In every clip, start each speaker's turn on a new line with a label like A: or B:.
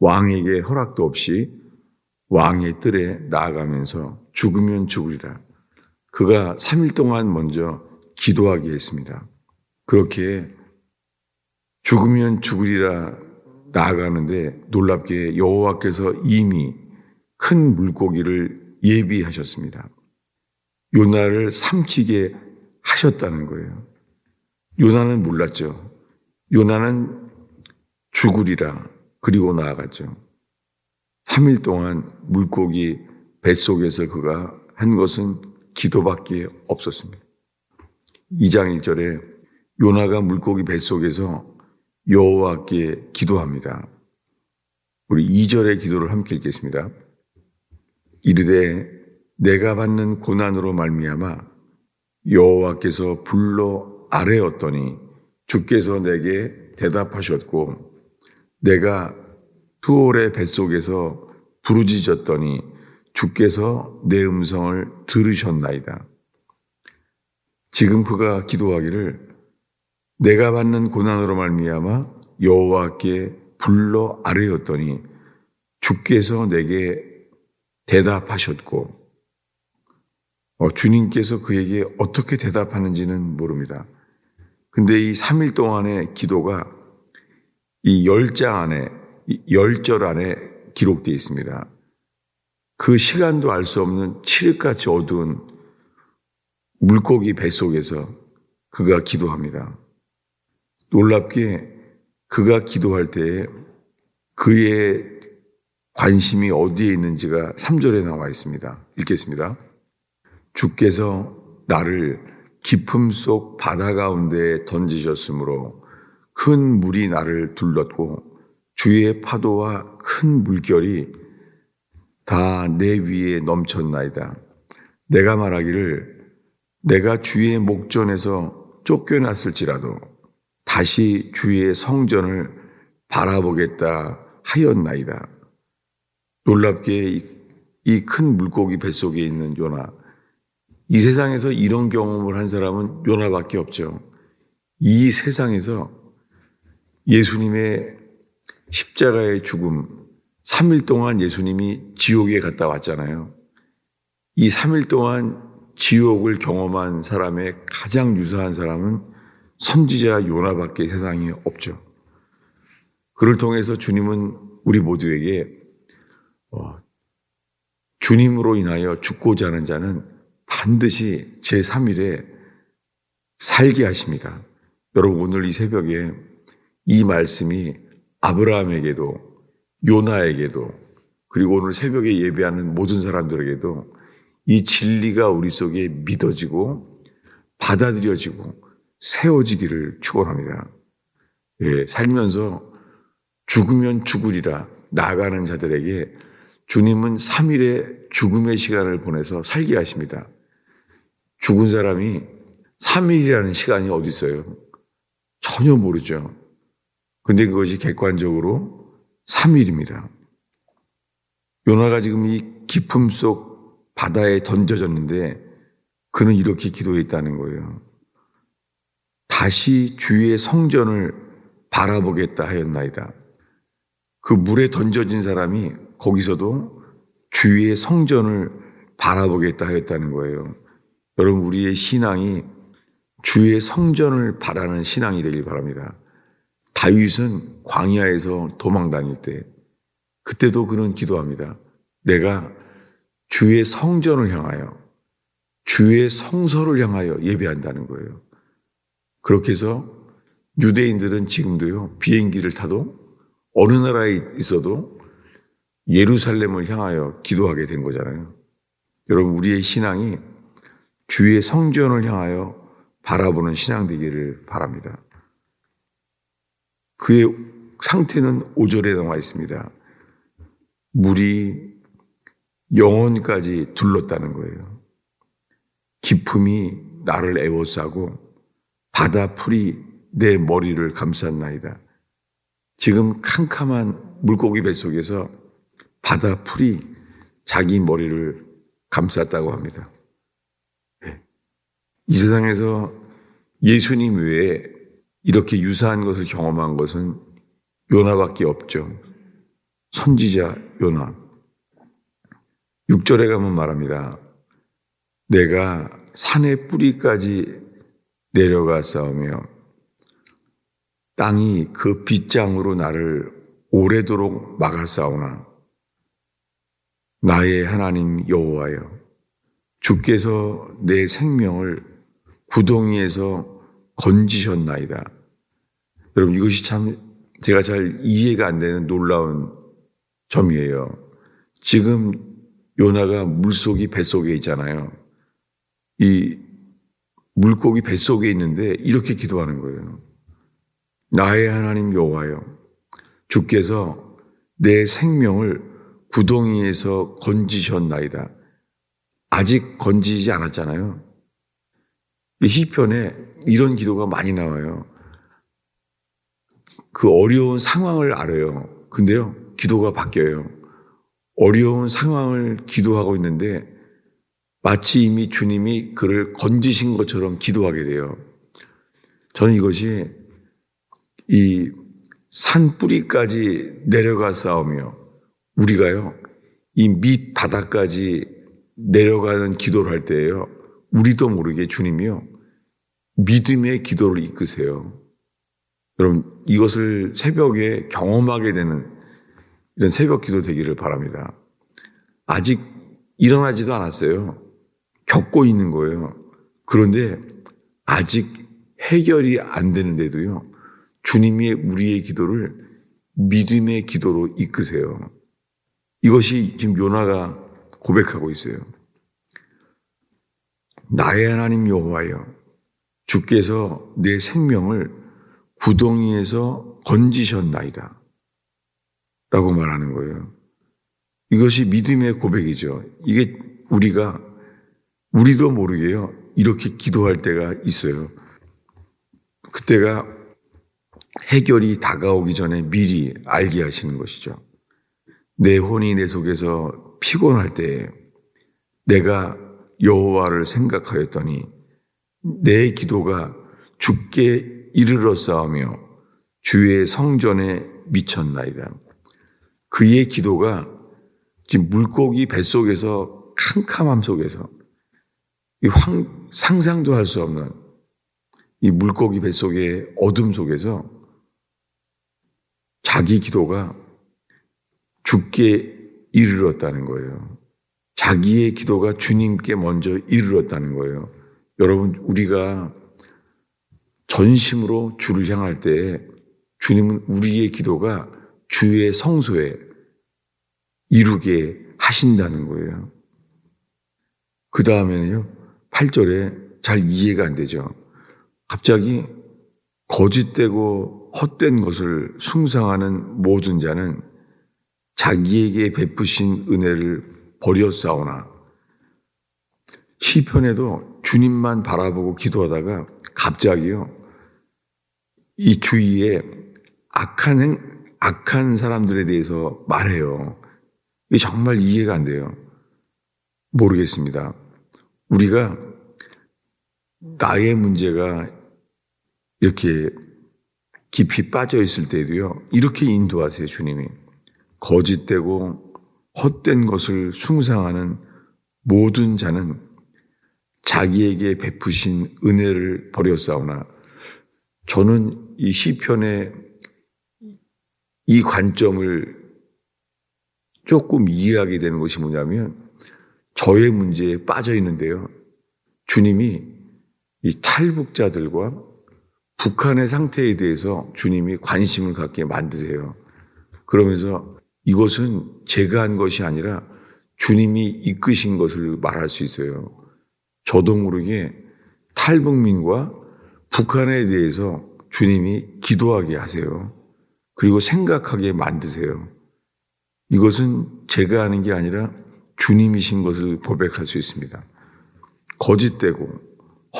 A: 왕에게 허락도 없이 왕의 뜰에 나아가면서 죽으면 죽으리라. 그가 3일 동안 먼저 기도하게 했습니다. 그렇게 죽으면 죽으리라 나아가는데 놀랍게 여호와께서 이미 큰 물고기를 예비하셨습니다. 요나를 삼키게 하셨다는 거예요. 요나는 몰랐죠. 요나는 죽으리라 그리고 나아갔죠. 3일 동안 물고기 뱃속에서 그가 한 것은 기도밖에 없었습니다. 2장 1절에 요나가 물고기 뱃속에서 여호와께 기도합니다. 우리 2절의 기도를 함께 읽겠습니다. 이르되 내가 받는 고난으로 말미암아 여호와께서 불러 아뢰었더니 주께서 내게 대답하셨고 내가 투올의 뱃속에서 부르짖었더니 주께서 내 음성을 들으셨나이다. 지금 그가 기도하기를 내가 받는 고난으로 말미암아 여호와께 불러 아뢰었더니 주께서 내게 대답하셨고 어, 주님께서 그에게 어떻게 대답하는지는 모릅니다. 근데 이 3일 동안의 기도가 이 열장 안에, 열절 안에 기록되어 있습니다. 그 시간도 알 수 없는 칠흑같이 어두운 물고기 뱃속에서 그가 기도합니다. 놀랍게 그가 기도할 때에 그의 관심이 어디에 있는지가 3절에 나와 있습니다. 읽겠습니다. 주께서 나를 깊음 속 바다 가운데 던지셨으므로 큰 물이 나를 둘렀고 주의 파도와 큰 물결이 다 내 위에 넘쳤나이다. 내가 말하기를 내가 주의 목전에서 쫓겨났을지라도 다시 주의 성전을 바라보겠다 하였나이다. 놀랍게 이 큰 물고기 뱃속에 있는 요나. 이 세상에서 이런 경험을 한 사람은 요나밖에 없죠. 이 세상에서 예수님의 십자가의 죽음, 3일 동안 예수님이 지옥에 갔다 왔잖아요. 이 3일 동안 지옥을 경험한 사람의 가장 유사한 사람은 선지자 요나밖에 세상에 없죠. 그를 통해서 주님은 우리 모두에게 어, 주님으로 인하여 죽고자 하는 자는 반드시 제3일에 살게 하십니다. 여러분 오늘 이 새벽에 이 말씀이 아브라함에게도 요나에게도 그리고 오늘 새벽에 예배하는 모든 사람들에게도 이 진리가 우리 속에 믿어지고 받아들여지고 세워지기를 축원합니다. 예, 살면서 죽으면 죽으리라 나가는 자들에게 주님은 3일의 죽음의 시간을 보내서 살게 하십니다. 죽은 사람이 3일이라는 시간이 어디 있어요? 전혀 모르죠. 근데 그것이 객관적으로 3일입니다. 요나가 지금 이 깊음 속 바다에 던져졌는데 그는 이렇게 기도했다는 거예요. 다시 주의 성전을 바라보겠다 하였나이다. 그 물에 던져진 사람이 거기서도 주의 성전을 바라보겠다 하였다는 거예요. 여러분, 우리의 신앙이 주의 성전을 바라는 신앙이 되길 바랍니다. 다윗은 광야에서 도망 다닐 때, 그때도 그는 기도합니다. 내가 주의 성전을 향하여, 주의 성소를 향하여 예배한다는 거예요. 그렇게 해서 유대인들은 지금도요, 비행기를 타도 어느 나라에 있어도 예루살렘을 향하여 기도하게 된 거잖아요. 여러분, 우리의 신앙이 주의 성전을 향하여 바라보는 신앙 되기를 바랍니다. 그의 상태는 5절에 나와 있습니다. 물이 영혼까지 둘렀다는 거예요. 기품이 나를 애워싸고 바다 풀이 내 머리를 감쌌나이다. 지금 캄캄한 물고기 뱃속에서 바다 풀이 자기 머리를 감쌌다고 합니다. 네. 이 세상에서 예수님 외에 이렇게 유사한 것을 경험한 것은 요나밖에 없죠. 선지자 요나 6절에 가면 말합니다. 내가 산의 뿌리까지 내려가 싸우며 땅이 그 빗장으로 나를 오래도록 막아 싸우나 나의 하나님 여호와여 주께서 내 생명을 구덩이에서 건지셨나이다. 여러분 이것이 참 제가 잘 이해가 안 되는 놀라운 점이에요. 지금 요나가 물속이 뱃속에 있잖아요. 이 물고기 뱃속에 있는데 이렇게 기도하는 거예요. 나의 하나님 여호와여 주께서 내 생명을 구덩이에서 건지셨나이다. 아직 건지지 않았잖아요. 이 시편에 이런 기도가 많이 나와요. 그 어려운 상황을 알아요. 근데요, 기도가 바뀌어요. 어려운 상황을 기도하고 있는데 마치 이미 주님이 그를 건지신 것처럼 기도하게 돼요. 저는 이것이 이 산 뿌리까지 내려가 싸우며 우리가요, 이 밑 바닥까지 내려가는 기도를 할 때예요. 우리도 모르게 주님이요, 믿음의 기도를 이끄세요. 여러분, 이것을 새벽에 경험하게 되는 이런 새벽 기도 되기를 바랍니다. 아직 일어나지도 않았어요. 겪고 있는 거예요. 그런데 아직 해결이 안 되는데도요. 주님이 우리의 기도를 믿음의 기도로 이끄세요. 이것이 지금 요나가 고백하고 있어요. 나의 하나님 여호와여 주께서 내 생명을 구덩이에서 건지셨나이다. 라고 말하는 거예요. 이것이 믿음의 고백이죠. 이게 우리가 우리도 모르게요. 이렇게 기도할 때가 있어요. 그때가 해결이 다가오기 전에 미리 알게 하시는 것이죠. 내 혼이 내 속에서 피곤할 때 내가 여호와를 생각하였더니 내 기도가 죽게 이르러 싸우며 주의 성전에 미쳤나이다. 그의 기도가 지금 물고기 뱃속에서 캄캄함 속에서 이 황, 상상도 할 수 없는 이 물고기 뱃속의 어둠 속에서 자기 기도가 죽게 이르렀다는 거예요. 자기의 기도가 주님께 먼저 이르렀다는 거예요. 여러분, 우리가 전심으로 주를 향할 때 주님은 우리의 기도가 주의 성소에 이루게 하신다는 거예요. 그 다음에는요, 8절에 잘 이해가 안 되죠. 갑자기 거짓되고 헛된 것을 숭상하는 모든 자는 자기에게 베푸신 은혜를 버렸사오나 시편에도 주님만 바라보고 기도하다가 갑자기요 이 주위에 악한 행, 악한 사람들에 대해서 말해요. 이게 정말 이해가 안 돼요. 모르겠습니다. 우리가 나의 문제가 이렇게 깊이 빠져 있을 때도요, 이렇게 인도하세요, 주님이. 거짓되고 헛된 것을 숭상하는 모든 자는 자기에게 베푸신 은혜를 버렸사오나 저는 이 시편의 이 관점을 조금 이해하게 되는 것이 뭐냐면 저의 문제에 빠져 있는데요. 주님이 이 탈북자들과 북한의 상태에 대해서 주님이 관심을 갖게 만드세요. 그러면서 이것은 제가 한 것이 아니라 주님이 이끄신 것을 말할 수 있어요. 저도 모르게 탈북민과 북한에 대해서 주님이 기도하게 하세요. 그리고 생각하게 만드세요. 이것은 제가 하는 게 아니라 주님이신 것을 고백할 수 있습니다. 거짓되고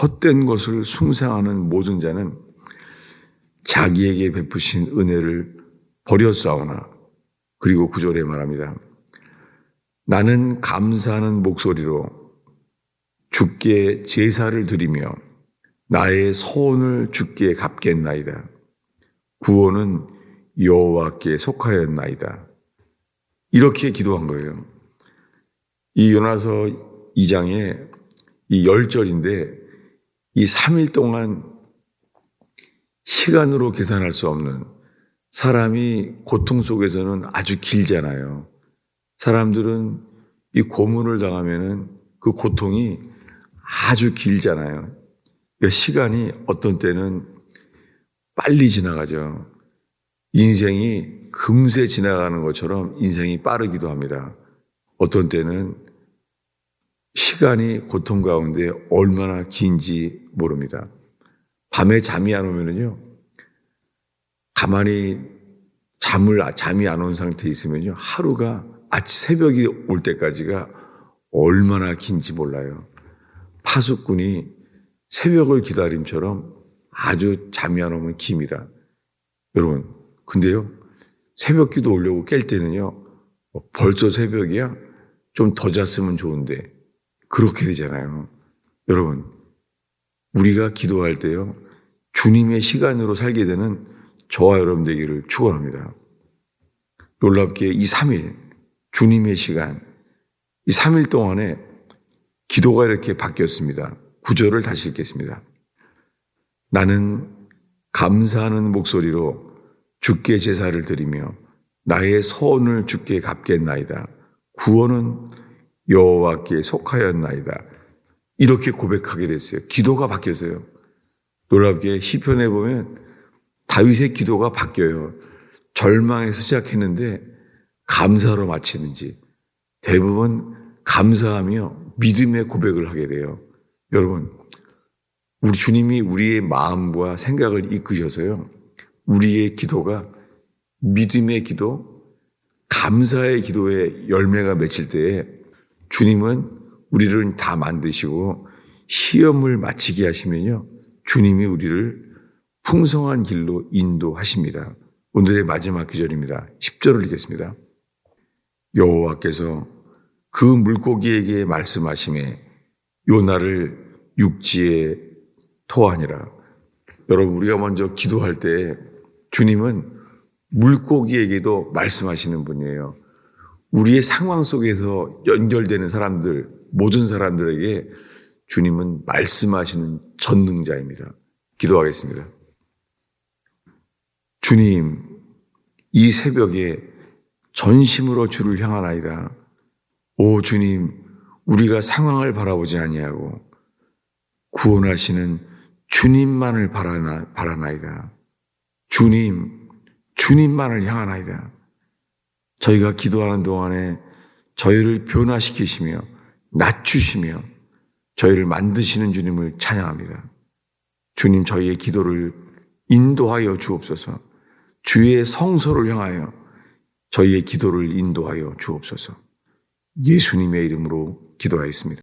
A: 헛된 것을 숭상하는 모든 자는 자기에게 베푸신 은혜를 버렸사오나 그리고 구절에 말합니다. 나는 감사하는 목소리로 주께 제사를 드리며 나의 소원을 주께 갚겠나이다. 구원은 여호와께 속하였나이다. 이렇게 기도한 거예요. 이 요나서 2장에 이 열절인데 이 3일 동안 시간으로 계산할 수 없는 사람이 고통 속에서는 아주 길잖아요. 사람들은 이 고문을 당하면은 그 고통이 아주 길잖아요. 그러니까 시간이 어떤 때는 빨리 지나가죠. 인생이 금세 지나가는 것처럼 인생이 빠르기도 합니다. 어떤 때는 시간이 고통 가운데 얼마나 긴지 모릅니다. 밤에 잠이 안 오면은요, 가만히 잠을, 잠이 안 온 상태에 있으면요, 하루가 아침 새벽이 올 때까지가 얼마나 긴지 몰라요. 파수꾼이 새벽을 기다림처럼 아주 잠이 안 오면 깁니다. 여러분, 근데요, 새벽 기도 오려고 깰 때는요, 어, 벌써 새벽이야? 좀 더 잤으면 좋은데, 그렇게 되잖아요. 여러분, 우리가 기도할 때요, 주님의 시간으로 살게 되는 저와 여러분 되기를 축원합니다. 놀랍게 이 3일, 주님의 시간, 이 3일 동안에 기도가 이렇게 바뀌었습니다. 구절을 다시 읽겠습니다. 나는 감사하는 목소리로 주께 제사를 드리며 나의 소원을 주께 갚겠나이다. 구원은 여호와께 속하였나이다. 이렇게 고백하게 됐어요. 기도가 바뀌었어요. 놀랍게 시편에 보면 다윗의 기도가 바뀌어요. 절망에서 시작했는데 감사로 마치는지 대부분 감사하며 믿음의 고백을 하게 돼요. 여러분, 우리 주님이 우리의 마음과 생각을 이끄셔서요. 우리의 기도가 믿음의 기도, 감사의 기도의 열매가 맺힐 때에 주님은 우리를 다 만드시고 시험을 마치게 하시면요. 주님이 우리를 풍성한 길로 인도하십니다. 오늘의 마지막 기절입니다. 10절을 읽겠습니다. 여호와께서 그 물고기에게 말씀하심에 요나를 육지에 토하니라. 여러분 우리가 먼저 기도할 때 주님은 물고기에게도 말씀하시는 분이에요. 우리의 상황 속에서 연결되는 사람들, 모든 사람들에게 주님은 말씀하시는 전능자입니다. 기도하겠습니다. 주님, 이 새벽에 전심으로 주를 향하나이다. 오 주님, 우리가 상황을 바라보지 아니하고 구원하시는 주님만을 바라나, 바라나이다. 주님, 주님만을 향하나이다. 저희가 기도하는 동안에 저희를 변화시키시며 낮추시며 저희를 만드시는 주님을 찬양합니다. 주님 저희의 기도를 인도하여 주옵소서. 주의 성소를 향하여 저희의 기도를 인도하여 주옵소서. 예수님의 이름으로 기도하였습니다.